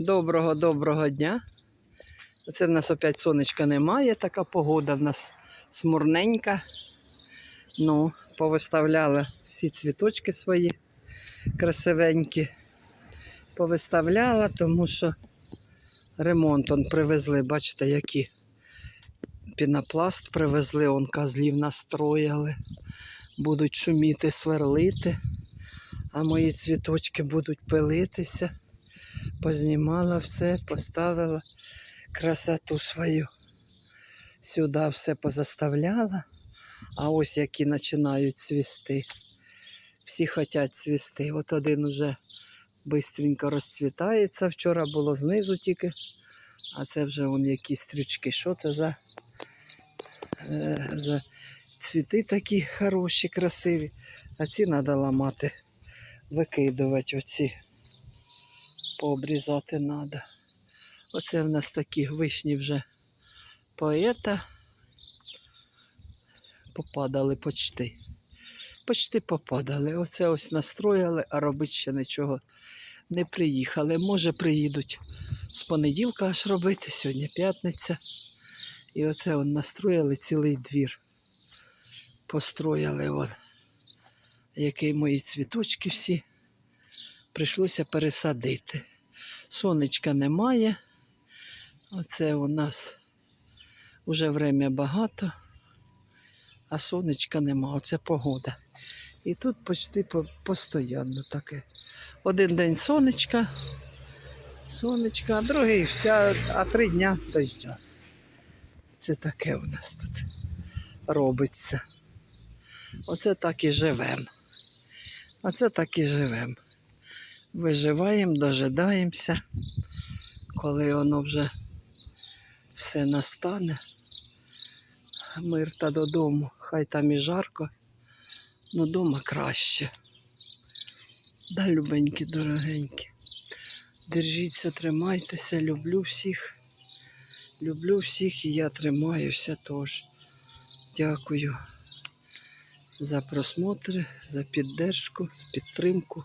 Доброго доброго дня. Це в нас опять сонечка немає, така погода в нас смурненька. Ну, повиставляла всі цвіточки свої красивенькі. Повиставляла, тому що ремонт он привезли, бачите, які пінопласт привезли, он козлів настроїли. Будуть шуміти, сверлити, а мої цвіточки будуть пилитися познімала все, поставила красоту свою. Сюди все позаставляла, а ось які починають цвісти. Всі хочуть цвісти. От один уже швидко розцвітається. Вчора було знизу тільки, а це вже вон які стрючки. Що це за, е, за цвіти такі хороші, красиві. А ці треба ламати, викидувати оці пообрізати треба. Оце в нас такі вишні вже поета. Попадали почти. Почти попадали. Оце ось настроїли, а робити ще нічого не приїхали. Може, приїдуть з понеділка аж робити, сьогодні п'ятниця. І оце он настроїли цілий двір. Построїли он. Які мої цвіточки всі прийшлося пересадити. Сонечка немає. Оце у нас вже время багато, а сонечка нема. Оце погода. І тут почти по- постійно таке. Один день сонечка, сонечка, а другий вся, а три дня дождя. Це таке у нас тут робиться. Оце так і живемо. Оце так і живемо виживаємо, дожидаємося, коли воно вже все настане. Мир та додому. Хай там і жарко, але дома краще. Да, любенькі, дорогенькі. Держіться, тримайтеся, люблю всіх. Люблю всіх і я тримаюся теж. Дякую за просмотри, за піддержку, за підтримку.